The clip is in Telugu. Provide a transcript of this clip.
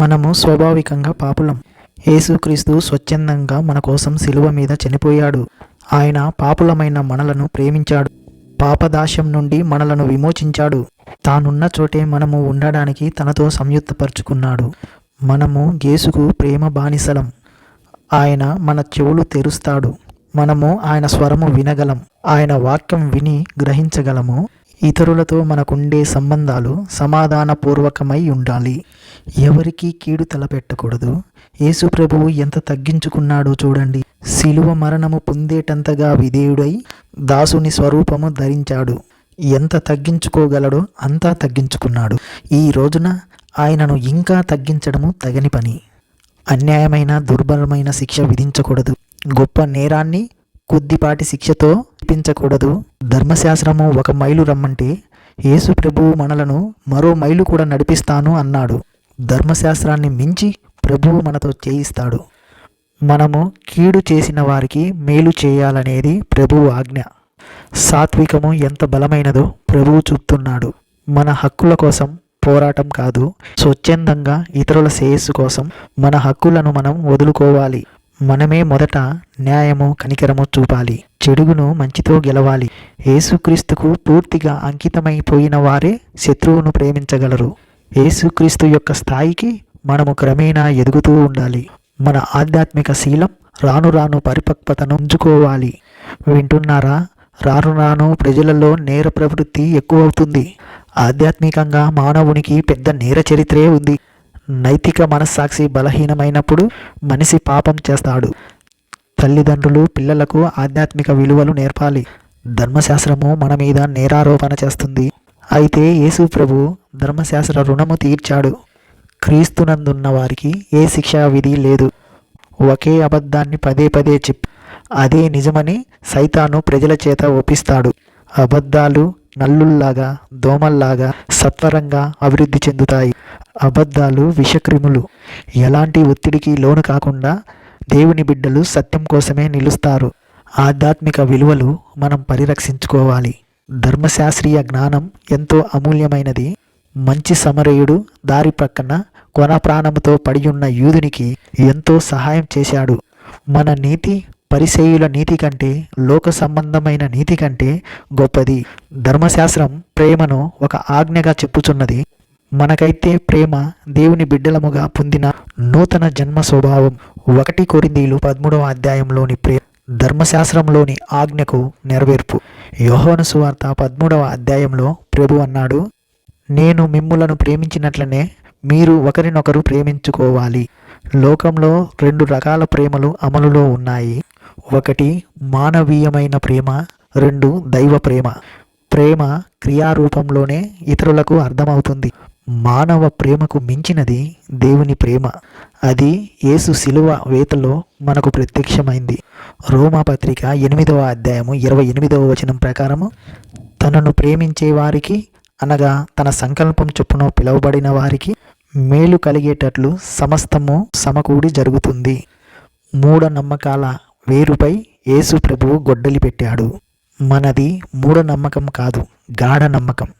మనము స్వాభావికంగా పాపులం. యేసుక్రీస్తు స్వచ్ఛందంగా మన కోసం శిలువ మీద చనిపోయాడు. ఆయన పాపులమైన మనలను ప్రేమించాడు. పాపదాశ్యం నుండి మనలను విమోచించాడు. తానున్న చోటే మనము ఉండడానికి తనతో సంయుక్తపరుచుకున్నాడు. మనము యేసుకు ప్రేమ బానిసలం. ఆయన మన చెవులు తెరుస్తాడు. మనము ఆయన స్వరము వినగలం. ఆయన వాక్యం విని గ్రహించగలము. ఇతరులతో మనకుండే సంబంధాలు సమాధానపూర్వకమై ఉండాలి. ఎవరికీ కీడు తలపెట్టకూడదు. యేసు ప్రభువు ఎంత తగ్గించుకున్నాడో చూడండి. శిలువ మరణము పొందేటంతగా విధేయుడై దాసుని స్వరూపము ధరించాడు. ఎంత తగ్గించుకోగలడో అంతా తగ్గించుకున్నాడు. ఈ రోజున ఆయనను ఇంకా తగ్గించడము తగని పని. అన్యాయమైన దుర్బలమైన శిక్ష విధించకూడదు. గొప్ప నేరాన్ని కొద్దిపాటి శిక్షతో ఇప్పించకూడదు ధర్మశాస్త్రము ఒక మైలు రమ్మంటే యేసు ప్రభువు మనలను మరో మైలు కూడా నడిపిస్తాను అన్నాడు. ధర్మశాస్త్రాన్ని మించి ప్రభువు మనతో చేయిస్తాడు. మనము కీడు చేసిన వారికి మేలు చేయాలనేది ప్రభువు ఆజ్ఞ. సాత్వికము ఎంత బలమైనదో ప్రభువు చూపుతున్నాడు. మన హక్కుల కోసం పోరాటం కాదు స్వచ్ఛందంగా ఇతరుల శ్రేయస్సు కోసం మన హక్కులను మనం వదులుకోవాలి. మనమే మొదట న్యాయము కనికరము చూపాలి. చెడుగును మంచితో గెలవాలి. యేసుక్రీస్తుకు పూర్తిగా అంకితమైపోయిన వారే శత్రువును ప్రేమించగలరు. యేసుక్రీస్తు యొక్క స్థాయికి మనము క్రమేణా ఎదుగుతూ ఉండాలి. మన ఆధ్యాత్మిక శీలం రాను రాను పరిపక్వతను ఉంచుకోవాలి. వింటున్నారా? రాను రాను ప్రజలలో నేర ప్రవృత్తి ఎక్కువ అవుతుంది ఆధ్యాత్మికంగా మానవునికి పెద్ద నేర చరిత్రే ఉంది. నైతిక మనస్సాక్షి బలహీనమైనప్పుడు మనిషి పాపం చేస్తాడు. తల్లిదండ్రులు పిల్లలకు ఆధ్యాత్మిక విలువలు నేర్పాలి. ధర్మశాస్త్రము మన మీద నేరారోపణ చేస్తుంది. అయితే యేసు ప్రభు ధర్మశాస్త్ర రుణము తీర్చాడు. క్రీస్తునందున్న వారికి ఏ శిక్షా విధి లేదు. ఒకే అబద్ధాన్ని పదే పదే చెప్పి. అదే నిజమని సైతాను ప్రజల చేత ఒప్పిస్తాడు. అబద్ధాలు నల్లుల్లాగా దోమల్లాగా సత్వరంగా అభివృద్ధి చెందుతాయి. అబద్ధాలు విషక్రిములు. ఎలాంటి ఒత్తిడికి లోను కాకుండా దేవుని బిడ్డలు సత్యం కోసమే నిలుస్తారు. ఆధ్యాత్మిక విలువలు మనం పరిరక్షించుకోవాలి. ధర్మశాస్త్రీయ జ్ఞానం ఎంతో అమూల్యమైనది. మంచి సమరయుడు దారి ప్రక్కన కొన ప్రాణముతో పడియున్న యూదునికి ఎంతో సహాయం చేశాడు. మన నీతి పరిసేయుల నీతి కంటే లోక సంబంధమైన నీతి కంటే గొప్పది. ధర్మశాస్త్రం ప్రేమను ఒక ఆజ్ఞగా చెప్పుచున్నది. మనకైతే ప్రేమ దేవుని బిడ్డలముగా పొందిన నూతన జన్మ స్వభావం. ఒకటి కొరిందీలు పదమూడవ అధ్యాయంలోని ప్రే ధర్మశాస్త్రంలోని ఆజ్ఞకు నెరవేర్పు. యోహోను సువార్త పదమూడవ అధ్యాయంలో ప్రభు అన్నాడు నేను మిమ్ములను ప్రేమించినట్లనే మీరు ఒకరినొకరు ప్రేమించుకోవాలి. లోకంలో రెండు రకాల ప్రేమలు అమలులో ఉన్నాయి. ఒకటి మానవీయమైన ప్రేమ రెండు దైవ ప్రేమ. ప్రేమ క్రియారూపంలోనే ఇతరులకు అర్థమవుతుంది. మానవ ప్రేమకు మించినది దేవుని ప్రేమ. అది యేసు శిలువ వేతలో మనకు ప్రత్యక్షమైంది. రోమాపత్రిక ఎనిమిదవ అధ్యాయము ఇరవై ఎనిమిదవ వచనం ప్రకారము తనను ప్రేమించే వారికి అనగా తన సంకల్పం చొప్పున పిలువబడిన వారికి మేలు కలిగేటట్లు సమస్తము సమకూడి జరుగుతుంది. మూఢనమ్మకాల వేరుపై యేసు ప్రభువు గొడ్డలి పెట్టాడు. మనది మూఢనమ్మకం కాదు గాఢ నమ్మకం